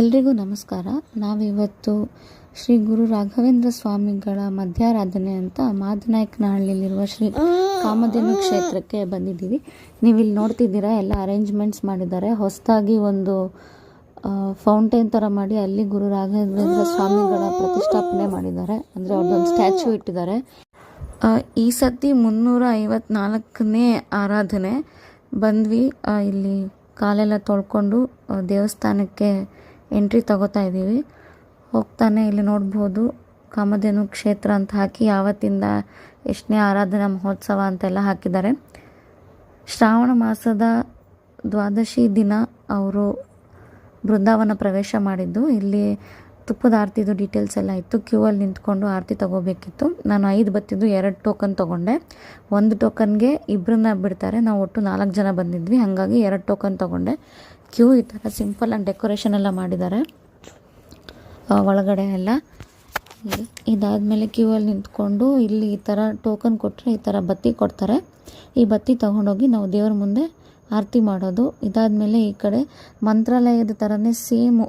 ಎಲ್ರಿಗೂ ನಮಸ್ಕಾರ. ನಾವಿವತ್ತು ಶ್ರೀ ಗುರು ರಾಘವೇಂದ್ರ ಸ್ವಾಮಿಗಳ ಮಧ್ಯಾರಾಧನೆ ಅಂತ ಮಾದನಾಯಕನಹಳ್ಳಿಲಿರುವ ಶ್ರೀ ಕಾಮಧೇನು ಕ್ಷೇತ್ರಕ್ಕೆ ಬಂದಿದ್ದೀವಿ. ನೀವು ಇಲ್ಲಿ ನೋಡ್ತಿದ್ದೀರಾ, ಎಲ್ಲ ಅರೇಂಜ್ಮೆಂಟ್ಸ್ ಮಾಡಿದ್ದಾರೆ. ಹೊಸದಾಗಿ ಒಂದು ಫೌಂಟೇನ್ ಥರ ಮಾಡಿ ಅಲ್ಲಿ ಗುರು ರಾಘವೇಂದ್ರ ಸ್ವಾಮಿಗಳ ಪ್ರತಿಷ್ಠಾಪನೆ ಮಾಡಿದ್ದಾರೆ. ಅಂದರೆ ಅವ್ರದ್ದೊಂದು ಸ್ಟ್ಯಾಚ್ಯೂ ಇಟ್ಟಿದ್ದಾರೆ. ಈ ಸತಿ ಮುನ್ನೂರ ಐವತ್ನಾಲ್ಕನೇ ಆರಾಧನೆ ಬಂದ್ವಿ. ಇಲ್ಲಿ ಕಾಲೆಲ್ಲ ತೊಳ್ಕೊಂಡು ದೇವಸ್ಥಾನಕ್ಕೆ ಎಂಟ್ರಿ ತಗೋತಾ ಇದ್ದೀವಿ. ಹೋಗ್ತಾನೆ ಇಲ್ಲಿ ನೋಡ್ಬೋದು. ಕಾಮಧೇನು ಕ್ಷೇತ್ರ ಅಂತ ಹಾಕಿ ಯಾವತ್ತಿಂದ ಎಷ್ಟನೇ ಆರಾಧನಾ ಮಹೋತ್ಸವ ಅಂತೆಲ್ಲ ಹಾಕಿದ್ದಾರೆ. ಶ್ರಾವಣ ಮಾಸದ ದ್ವಾದಶಿ ದಿನ ಅವರು ಬೃಂದಾವನ ಪ್ರವೇಶ ಮಾಡಿದ್ದು. ಇಲ್ಲಿ ತುಪ್ಪದ ಆರತಿದು ಡೀಟೇಲ್ಸ್ ಎಲ್ಲ ಇತ್ತು. ಕ್ಯೂ ಅಲ್ಲಿ ನಿಂತ್ಕೊಂಡು ಆರತಿ ತಗೋಬೇಕಿತ್ತು. ನಾನು ಐದು ಬತ್ತಿದ್ದು ಎರಡು ಟೋಕನ್ ತೊಗೊಂಡೆ. ಒಂದು ಟೋಕನ್ಗೆ ಇಬ್ಬರನ್ನ ಬಿಡ್ತಾರೆ. ನಾವು ಒಟ್ಟು ನಾಲ್ಕು ಜನ ಬಂದಿದ್ವಿ. ಹಾಗಾಗಿ ಎರಡು ಟೋಕನ್ ತೊಗೊಂಡೆ. ಕ್ಯೂ ಈ ಥರ ಸಿಂಪಲ್ ಆ್ಯಂಡ್ ಡೆಕೋರೇಷನ್ ಎಲ್ಲ ಮಾಡಿದ್ದಾರೆ. ಒಳಗಡೆ ಎಲ್ಲ. ಇಲ್ಲಿ ಇದಾದಮೇಲೆ ಕ್ಯೂ ಅಲ್ಲಿ ನಿಂತ್ಕೊಂಡು ಇಲ್ಲಿ ಈ ಥರ ಟೋಕನ್ ಕೊಟ್ಟರೆ ಈ ಥರ ಬತ್ತಿ ಕೊಡ್ತಾರೆ. ಈ ಬತ್ತಿ ತೊಗೊಂಡೋಗಿ ನಾವು ದೇವ್ರ ಮುಂದೆ ಆರತಿ ಮಾಡೋದು. ಇದಾದಮೇಲೆ ಈ ಕಡೆ ಮಂತ್ರಾಲಯದ ಥರನೇ ಸೇಮ್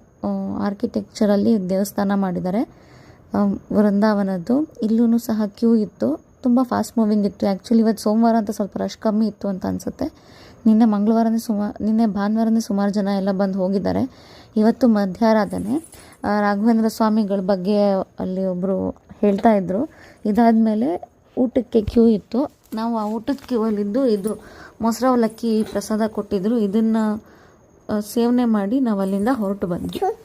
ಆರ್ಕಿಟೆಕ್ಚರಲ್ಲಿ ದೇವಸ್ಥಾನ ಮಾಡಿದ್ದಾರೆ. ವೃಂದಾವನದ್ದು. ಇಲ್ಲೂ ಸಹ ಕ್ಯೂ ಇತ್ತು. ತುಂಬ ಫಾಸ್ಟ್ ಮೂವಿಂಗ್ ಇತ್ತು. ಆ್ಯಕ್ಚುಲಿ ಇವತ್ತು ಸೋಮವಾರ ಅಂತ ಸ್ವಲ್ಪ ರಶ್ ಕಮ್ಮಿ ಇತ್ತು ಅಂತ ಅನಿಸುತ್ತೆ. ನಿನ್ನೆ ಮಂಗಳವಾರನೇ ಸುಮಾರು ನಿನ್ನೆ ಭಾನುವಾರನೇ ಸುಮಾರು ಜನ ಎಲ್ಲ ಬಂದು ಹೋಗಿದ್ದಾರೆ. ಇವತ್ತು ಮಧ್ಯಾರಾಧನೆ ರಾಘವೇಂದ್ರ ಸ್ವಾಮಿಗಳ ಬಗ್ಗೆ ಅಲ್ಲಿ ಒಬ್ಬರು ಹೇಳ್ತಾ ಇದ್ದರು ಇದಾದ ಮೇಲೆ ಊಟಕ್ಕೆ ಕ್ಯೂ ಇತ್ತು. ನಾವು ಆ ಊಟದ ಕ್ಯೂವಲ್ಲಿದ್ದು ಇದು ಮೊಸರ ಅವಲಕ್ಕಿ ಪ್ರಸಾದ ಕೊಟ್ಟಿದ್ರು. ಇದನ್ನು ಸೇವನೆ ಮಾಡಿ ನಾವು ಅಲ್ಲಿಂದ ಹೊರಟು ಬಂದ್ವಿ.